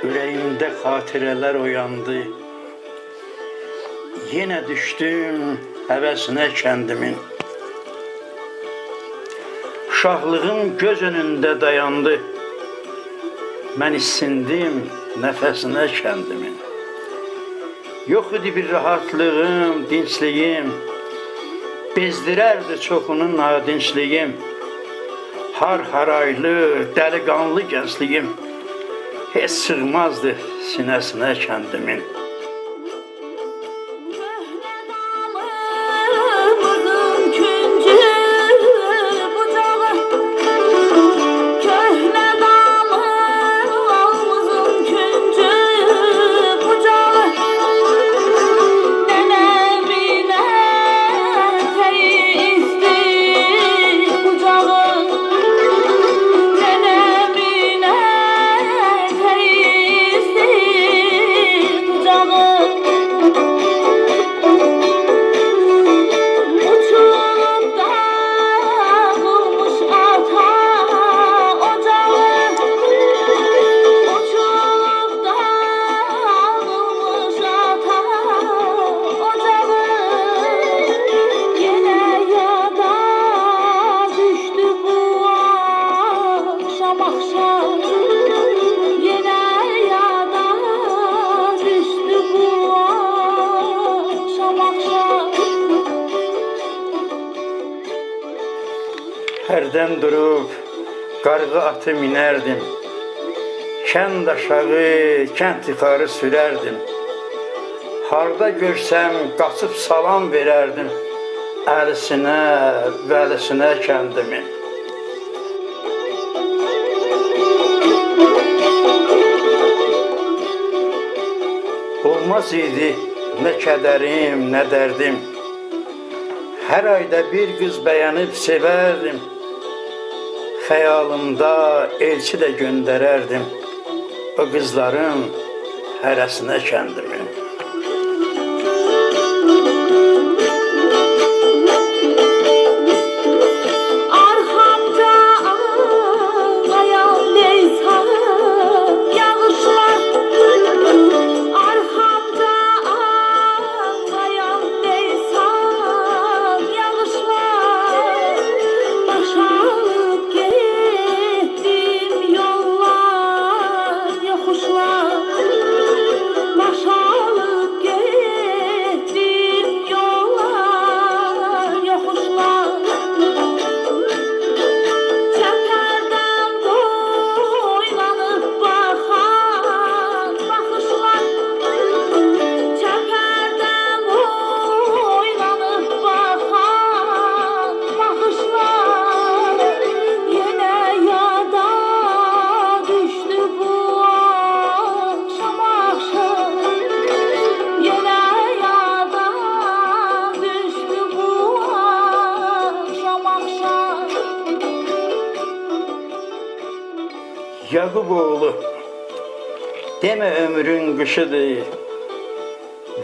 Ürəyimdə xatirələr oyandı. Yenə düşdüm həvəsinə kəndimin. Uşaqlığım göz önündə dayandı. Mən isindim nəfəsinə kəndimin. Yox idi bir rahatlığım, dinçliyim. Bezdirərdi çoxunun nadinçliyim. Har haraylı, dəliqanlı gəncliyim. Heç sığmazdı sinəsinə kəndimin. Hərdən durub qarğı atı minərdim. Kənd aşağı, kənd yuxarı sürərdim. Harda görsəm qaçıb salam verərdim. Əlisinə, vəlisinə kəndimin. Olmaz idi nə kədərim, nə dərdim. Hər ayda bir qız bəyənib sevərdim. Xəyalımda elçi də göndərərdim. O qızların hərəsinə kəndimi. Oğlu demə ömrün qışıdır.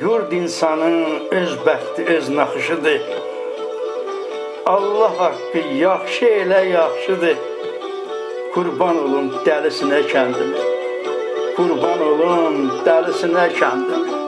Yurd insanın öz bəxti, öz naxışıdır. Allah haqqı yaxşı elə yaxşıdır. Qurban olum dəlisinə kəndimi. Qurban olum dəlisinə kəndimi.